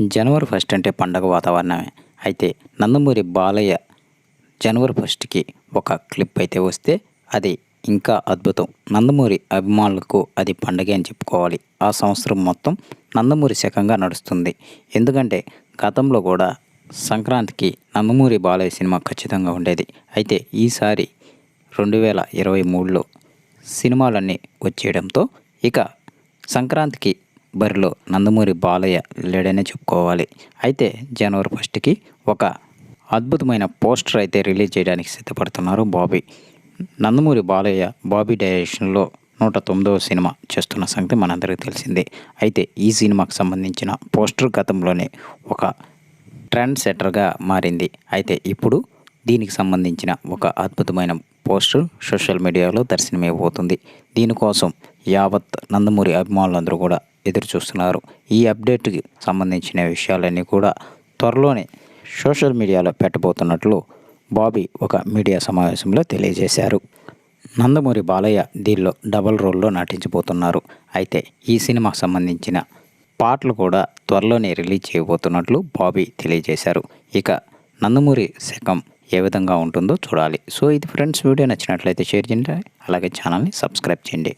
జనవరి first అంటే పండగ వాతావరణమే. అయితే నందమూరి బాలయ్య జనవరి ఫస్ట్కి ఒక క్లిప్ అయితే వస్తే అది ఇంకా అద్భుతం. నందమూరి అభిమానులకు అది పండగ అని చెప్పుకోవాలి. ఆ సంవత్సరం మొత్తం నందమూరి శకంగా నడుస్తుంది. ఎందుకంటే గతంలో కూడా సంక్రాంతికి నందమూరి బాలయ్య సినిమా ఖచ్చితంగా ఉండేది. అయితే ఈసారి రెండు వేల ఇరవై మూడులో సినిమాలన్నీ వచ్చేయడంతో ఇక సంక్రాంతికి బరిలో నందమూరి బాలయ్య లేడనే చెప్పుకోవాలి. అయితే జనవరి ఫస్ట్కి ఒక అద్భుతమైన పోస్టర్ అయితే రిలీజ్ చేయడానికి సిద్ధపడుతున్నారు బాబీ. నందమూరి బాలయ్య బాబీ డైరెక్షన్లో నూట తొమ్మిదవ సినిమా చేస్తున్న సంగతి మనందరికీ తెలిసిందే. అయితే ఈ సినిమాకు సంబంధించిన పోస్టర్ గతంలోనే ఒక ట్రెండ్ సెటర్గా మారింది. అయితే ఇప్పుడు దీనికి సంబంధించిన ఒక అద్భుతమైన పోస్టర్ సోషల్ మీడియాలో దర్శనమైపోతుంది. దీనికోసం యావత్ నందమూరి అభిమానులందరూ కూడా ఎదురు చూస్తున్నారు ఈ అప్డేట్కి సంబంధించిన విషయాలన్నీ కూడా త్వరలోనే సోషల్ మీడియాలో పెట్టబోతున్నట్లు బాబీ ఒక మీడియా సమావేశంలో తెలియజేశారు. నందమూరి బాలయ్య దీనిలో డబల్ రోల్లో నటించబోతున్నారు. అయితే ఈ సినిమాకు సంబంధించిన పాటలు కూడా త్వరలోనే రిలీజ్ చేయబోతున్నట్లు బాబీ తెలియజేశారు. ఇక నందమూరి శకం ఏ విధంగా ఉంటుందో చూడాలి. సో ఇది ఫ్రెండ్స్ వీడియో నచ్చినట్లయితే షేర్ చేయండి. అలాగే ఛానల్ని సబ్స్క్రైబ్ చేయండి.